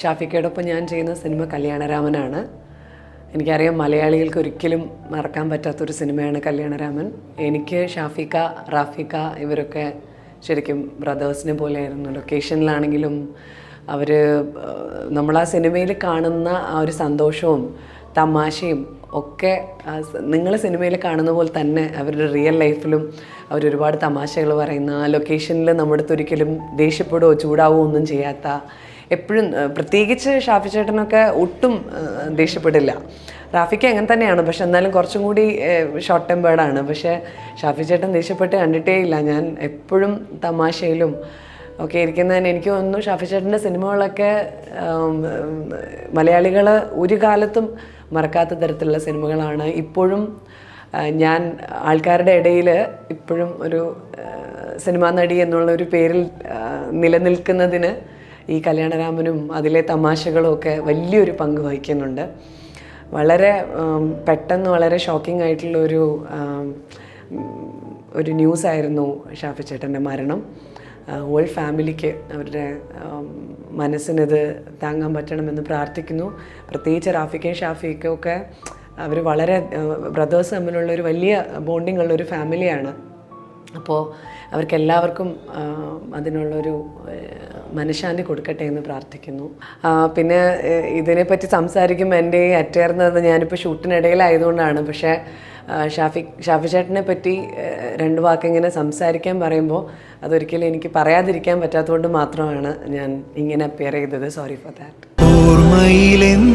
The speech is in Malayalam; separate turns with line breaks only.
ഷാഫിക്കയോടൊപ്പം ഞാൻ ചെയ്യുന്ന സിനിമ കല്യാണരാമനാണ്. എനിക്കറിയാം മലയാളികൾക്ക് ഒരിക്കലും മറക്കാൻ പറ്റാത്തൊരു സിനിമയാണ് കല്യാണരാമൻ. എനിക്ക് ഷാഫിക്ക റാഫിക്ക ഇവരൊക്കെ ശരിക്കും ബ്രദേഴ്സിനെ പോലെയായിരുന്നു. ലൊക്കേഷനിലാണെങ്കിലും അവർ നമ്മൾ ആ സിനിമയിൽ കാണുന്ന ആ ഒരു സന്തോഷവും തമാശയും ഒക്കെ നിങ്ങൾ സിനിമയിൽ കാണുന്ന പോലെ തന്നെ അവരുടെ റിയൽ ലൈഫിലും അവരൊരുപാട് തമാശകൾ പറയുന്ന ആ ലൊക്കേഷനിൽ നമ്മുടെ അടുത്ത് ഒരിക്കലും ദേഷ്യപ്പെടുകയോ ചൂടാവുകയോ ഒന്നും ചെയ്യാത്ത എപ്പോഴും പ്രത്യേകിച്ച് ഷാഫി ചേട്ടനൊക്കെ ഒട്ടും ദേഷ്യപ്പെടില്ല. റാഫിക്ക് അങ്ങനെ തന്നെയാണ്. പക്ഷെ എന്നാലും കുറച്ചും കൂടി ഷോർട്ട് ടെമ്പേർഡാണ് പക്ഷേ ഷാഫി ചേട്ടൻ ദേഷ്യപ്പെട്ട് കണ്ടിട്ടേ ഇല്ല. ഞാൻ എപ്പോഴും തമാശയിലും ഒക്കെ ഇരിക്കുന്നതിന് എനിക്ക് തോന്നുന്നു ഷാഫി ചേട്ടന്റെ സിനിമകളൊക്കെ മലയാളികൾ ഒരു കാലത്തും മറക്കാത്ത തരത്തിലുള്ള സിനിമകളാണ്. ഇപ്പോഴും ഞാൻ ആൾക്കാരുടെ ഇടയിൽ ഇപ്പോഴും ഒരു സിനിമാ നടി എന്നുള്ള ഒരു പേരിൽ നിലനിൽക്കുന്നതിന് ഈ കല്യാണരാമനും അതിലെ തമാശകളും ഒക്കെ വലിയൊരു പങ്ക് വഹിക്കുന്നുണ്ട്. വളരെ പെട്ടെന്ന് വളരെ ഷോക്കിംഗ് ആയിട്ടുള്ള ഒരു ഒരു ന്യൂസ് ആയിരുന്നു ഷാഫി ചേട്ടന്റെ മരണം. ഹോൾ ഫാമിലിക്ക് അവരുടെ മനസ്സിനിത് താങ്ങാൻ പറ്റണമെന്ന് പ്രാർത്ഥിക്കുന്നു. പ്രത്യേകിച്ച് റാഫിക്കും ഷാഫിക്കും ഒക്കെ അവർ വളരെ ബ്രദേഴ്സ് തമ്മിലുള്ള ഒരു വലിയ ബോണ്ടിങ് ഉള്ള ഒരു ഫാമിലിയാണ് അപ്പോൾ അവർക്കെല്ലാവർക്കും അതിനുള്ളൊരു മനഃശാന്തി കൊടുക്കട്ടെ എന്ന് പ്രാർത്ഥിക്കുന്നു. പിന്നെ ഇതിനെപ്പറ്റി സംസാരിക്കുമ്പോൾ എന്റെ ഈ അറ്റേർന്നത് ഞാനിപ്പോൾ ഷൂട്ടിനിടയിലായതുകൊണ്ടാണ്. പക്ഷേ ഷാഫി ഷാഫി ചേട്ടനെ പറ്റി രണ്ട് വാക്കിങ്ങനെ സംസാരിക്കാൻ പറയുമ്പോൾ അതൊരിക്കലും എനിക്ക് പറയാതിരിക്കാൻ പറ്റാത്തതുകൊണ്ട് മാത്രമാണ് ഞാൻ ഇങ്ങനെ അപ്പിയർ ചെയ്തത്. Sorry for that
ഓർമ്മയിലെന്നും